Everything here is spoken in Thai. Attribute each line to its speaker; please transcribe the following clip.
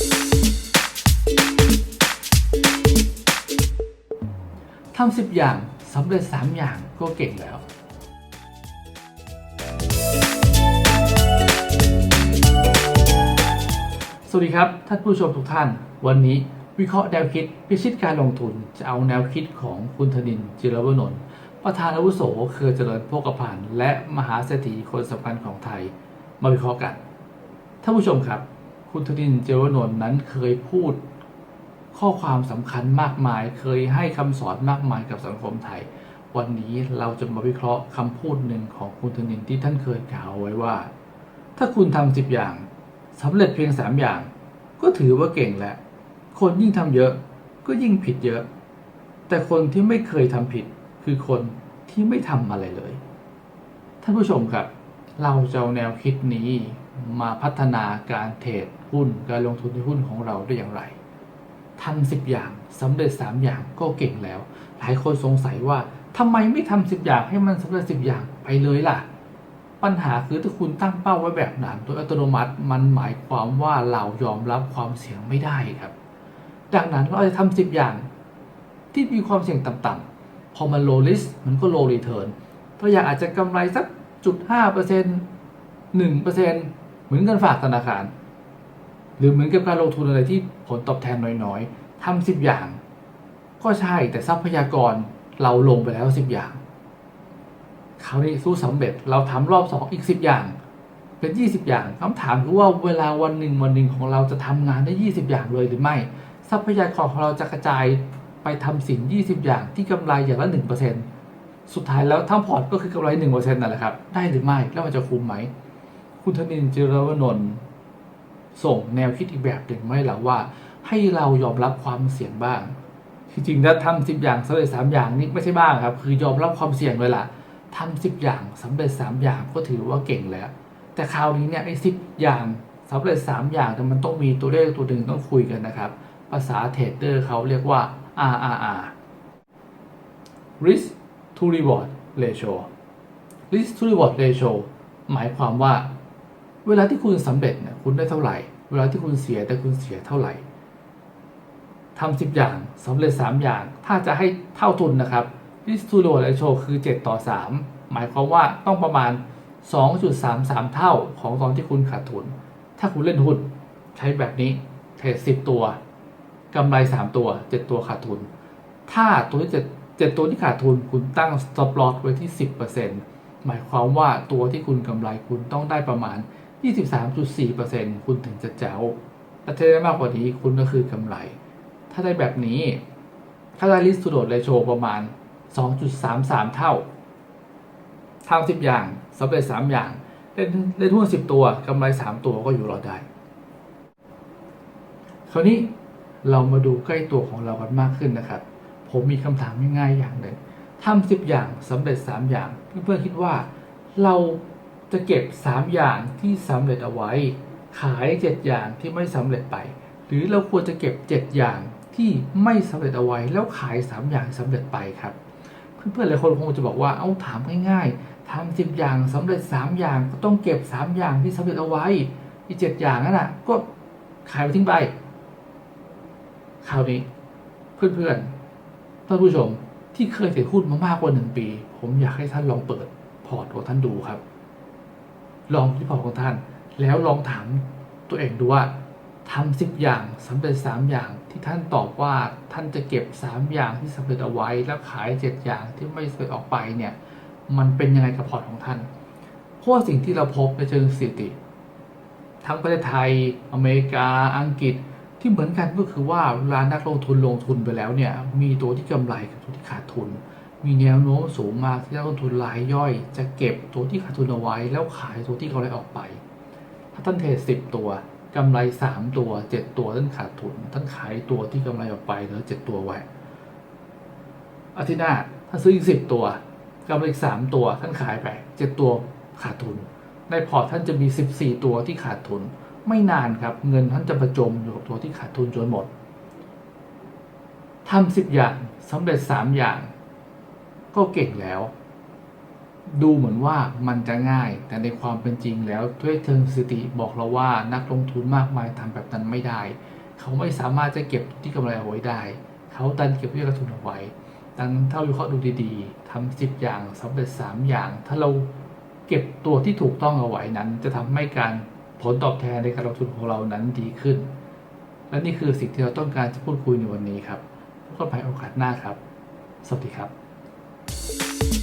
Speaker 1: ทำสิบอย่างสำเร็จสามอย่างก็เก่งแล้ว สวัสดีครับ ท่านผู้ชมทุกท่าน วันนี้วิเคราะห์แนวคิดพิชิตการลงทุนจะเอาแนวคิดของคุณธนินทร์จิรวนนท์ประธานอาวุโสเครือเจริญโภคภัณฑ์และมหาเศรษฐีคนสำคัญของไทย มาวิเคราะห์กันท่านผู้ชมครับ คุณธนินทร์จิรวนนท์นั้นเคยพูดข้อความสำคัญมากมาย เคยให้คำสอนมากมายกับสังคมไทย วันนี้เราจะมาวิเคราะห์คำพูดหนึ่งของคุณธนินที่ท่านเคยกล่าวไว้ว่า ถ้าคุณทำสิบอย่างสำเร็จเพียงสามอย่าง ก็ถือว่าเก่งแล้ว คนยิ่งทำเยอะก็ยิ่งผิดเยอะ แต่คนที่ไม่เคยทำผิดคือคนที่ไม่ทำอะไรเลย ท่านผู้ชมครับ เราจะเอาแนวคิดนี้มาพัฒนาการเทรดหุ้นการลงทุนในหุ้นของเราได้อย่างไรทำสิบอย่างสำเร็จสามอย่างก็เก่งแล้ว หลายคนสงสัยว่าทำไมไม่ทำสิบอย่างให้มันสำเร็จสิบอย่างไปเลยล่ะ ปัญหาคือถ้าคุณตั้งเป้าไว้แบบนั้นโดยอัตโนมัติมันหมายความว่าเรายอมรับความเสี่ยงไม่ได้ครับ ดังนั้นเราจะทำสิบอย่างที่มีความเสี่ยงต่ำๆพอมัน low risk มันก็ low return ตัวอย่างอาจจะกำไรสัก จุดห้าเปอร์เซ็นต์หนึ่งเปอร์เซ็นต์เหมือนเงินฝากธนาคาร หรือเหมือนกับการลงทุนอะไรที่ผลตอบแทนน้อยๆทำสิบอย่าง ก็ใช่แต่ทรัพยากรเราลงไปแล้วสิบอย่างคราวนี้สู้สำเร็จเราทำรอบสองอีกสิบอย่าง เป็นยี่สิบอย่างคำถามคือว่าเวลาวันหนึ่งวันหนึ่งของเราจะทำงานได้ยี่สิบอย่างเลยหรือไม่ ทรัพยากรของเราจะกระจายไปทำสิ่งยี่สิบอย่างที่กำไรอย่างละหนึ่งเปอร์เซ็นต์ สุดท้ายแล้วทั้งพอร์ตก็คือกำไรหนึ่งเปอร์เซ็นต์นั่นแหละครับ ได้หรือไม่ แล้วมันจะคุ้มไหม คุณธนินทร์จิรวนนท์ส่งแนวคิดอีกแบบหนึ่งไหมล่ะว่า ให้เรายอมรับความเสี่ยงบ้าง จริงๆถ้าทำสิบอย่างสำเร็จสามอย่างนี่ไม่ใช่บ้างครับ คือยอมรับความเสี่ยงเลยล่ะทำสิบอย่างสำเร็จสามอย่างก็ถือว่าเก่งแล้ว แต่คราวนี้เนี่ยไอ้สิบอย่างสำเร็จสามอย่างแต่มันต้องมีตัวเลขตัวหนึ่งต้องคุยกันนะครับ ภาษาเทรดเดอร์เขาเรียกว่า RRR risk to reward ratio risk to reward ratio หมายความว่า เวลาที่คุณสำเร็จเนี่ยคุณได้เท่าไหร่ เวลาที่คุณเสียแต่คุณเสียเท่าไหร่ทำสิบอย่างสำเร็จสามอย่าง ถ้าจะให้เท่าทุนนะครับ risk to reward ratio คือ 7 ต่อ 3 หมายความว่าต้องประมาณ 2.33 เท่าของตอนที่คุณขาดทุน ถ้าคุณเล่นหุ้นใช้แบบนี้เทรด10 ตัวกำไร 3 ตัว 7 ตัวขาดทุน ถ้าตัวที่7 7ตัวที่ขาดทุนคุณตั้ง stop loss ไว้ที่ 10%หมายความว่าตัวที่คุณกำไรคุณต้องได้ประมาณ 23.4%คุณถึงจะแจ๋วแต่ถ้าได้มากกว่านี้คุณก็คือกำไร ถ้าได้แบบนี้ ถ้าได้ risk to reward ratio ประมาณ 2.33 เท่าทำสิบอย่างสำเร็จสามอย่างเล่นเล่นหุ้นสิบตัวกำไรสามตัวก็อยู่รอดได้ คราวนี้เรามาดูใกล้ตัวของเรากันมากขึ้นนะครับ ผมมีคำถามง่ายๆอย่างหนึ่งทำสิบอย่างสำเร็จสามอย่าง เพื่อนๆคิดว่า เราจะเก็บสามอย่างที่สำเร็จเอาไว้ ขายเจ็ดอย่างที่ไม่สำเร็จไป หรือเราควรจะเก็บเจ็ดอย่างที่ไม่สำเร็จเอาไว้ แล้วขายสามอย่างสำเร็จไปครับ เพื่อนๆหลายคนคงจะบอกว่าเอาถามง่ายๆทำสิบอย่างสำเร็จสามอย่างก็ต้องเก็บสามอย่างที่สำเร็จเอาไว้ อีกเจ็ดอย่างนั่นน่ะก็ขายไปทิ้งไปคราวนี้เพื่อนๆ ท่านผู้ชมที่เคยถือหุ้นมามากกว่าหนึ่งปี ผมอยากให้ท่านลองเปิดพอร์ตของท่านดูครับ ลองที่พอร์ตของท่าน แล้วลองถามตัวเองดูว่าทำสิบอย่างสำเร็จสามอย่างที่ท่านตอบว่าท่านจะเก็บสามอย่างที่สำเร็จเอาไว้ แล้วขายเจ็ดอย่างที่ไม่สำเร็จออกไปเนี่ยมันเป็นยังไงกับพอร์ตของท่าน เพราะสิ่งที่เราพบในเชิงสถิติ ทั้งประเทศไทย อเมริกา อังกฤษ ที่เหมือนกันก็คือว่าเวลานักลงทุนลงทุนไปแล้วเนี่ย มีตัวที่กำไรกับตัวที่ขาดทุน มีแนวโน้มสูงมากที่นักลงทุนรายย่อย จะเก็บตัวที่ขาดทุนเอาไว้ แล้วขายตัวที่กำไรออกไป ถ้าท่านเทรดสิบตัวกำไรสามตัวเจ็ดตัวท่านขาดทุน ท่านขายตัวที่กำไรออกไปเหลือเจ็ดตัวไว้อาทิตย์หน้าท่านซื้ออีกสิบตัวกำไรอีกสามตัวท่านขายไปเจ็ดตัวขาดทุน ในพอร์ตท่านจะมีสิบสี่ตัวที่ขาดทุน ไม่นานครับเงินท่านจะประจมอยู่กับตัวที่ขาดทุนจนหมดทำสิบอย่างสำเร็จสามอย่าง ก็เก่งแล้ว ดูเหมือนว่ามันจะง่าย แต่ในความเป็นจริงแล้วด้วยเชิงสติบอกเราว่านักลงทุนมากมายทำแบบนั้นไม่ได้ เขาไม่สามารถจะเก็บที่กำไรเอาไว้ได้ เขาดันเก็บที่กระทุนเอาไว้ ดังนั้นถ้าวิเคราะห์ดูดีๆทำสิบอย่างสำเร็จสามอย่าง ถ้าเราเก็บตัวที่ถูกต้องเอาไว้นั้น จะทำให้การ ผลตอบแทนในการลงทุนของเรานั้นดีขึ้น และนี่คือสิ่งที่เราต้องการจะพูดคุยในวันนี้ครับพบกันใหม่โอกาสหน้าครับ สวัสดีครับ